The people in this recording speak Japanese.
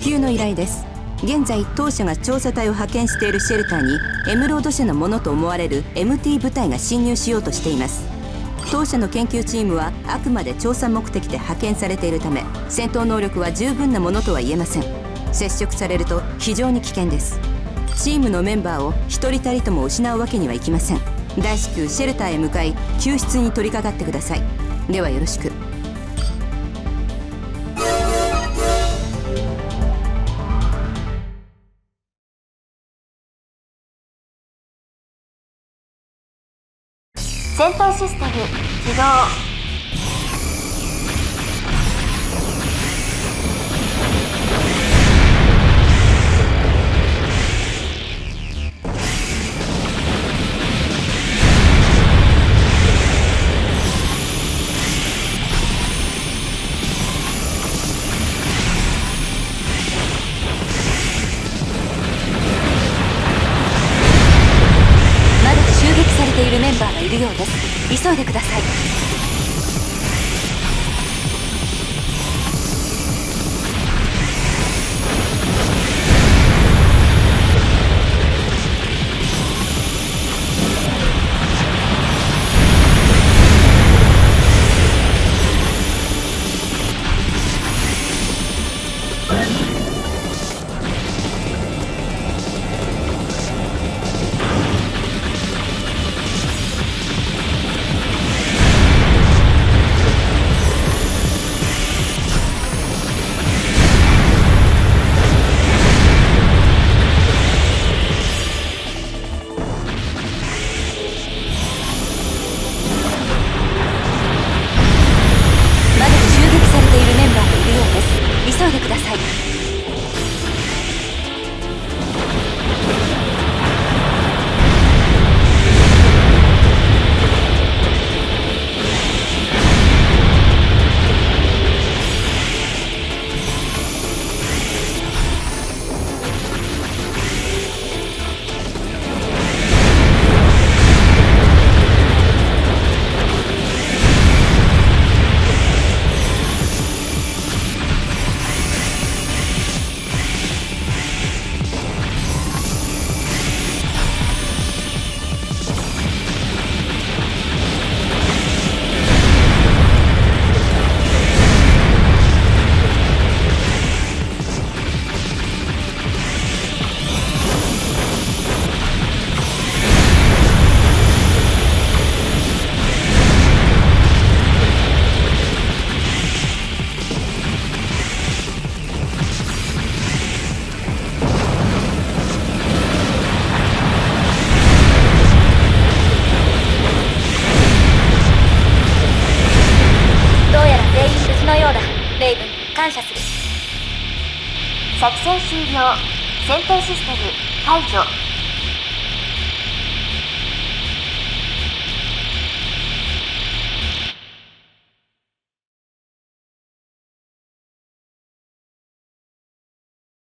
至急の依頼です。現在当社が調査隊を派遣しているシェルターにエムロード社のものと思われる MT 部隊が侵入しようとしています。当社の研究チームはあくまで調査目的で派遣されているため戦闘能力は十分なものとは言えません。接触されると非常に危険です。チームのメンバーを一人たりとも失うわけにはいきません。大至急シェルターへ向かい救出に取り掛かってください。ではよろしく。戦闘システム。起動ようです。急いでください。レイブン感謝する。作戦終了。戦闘システム解除。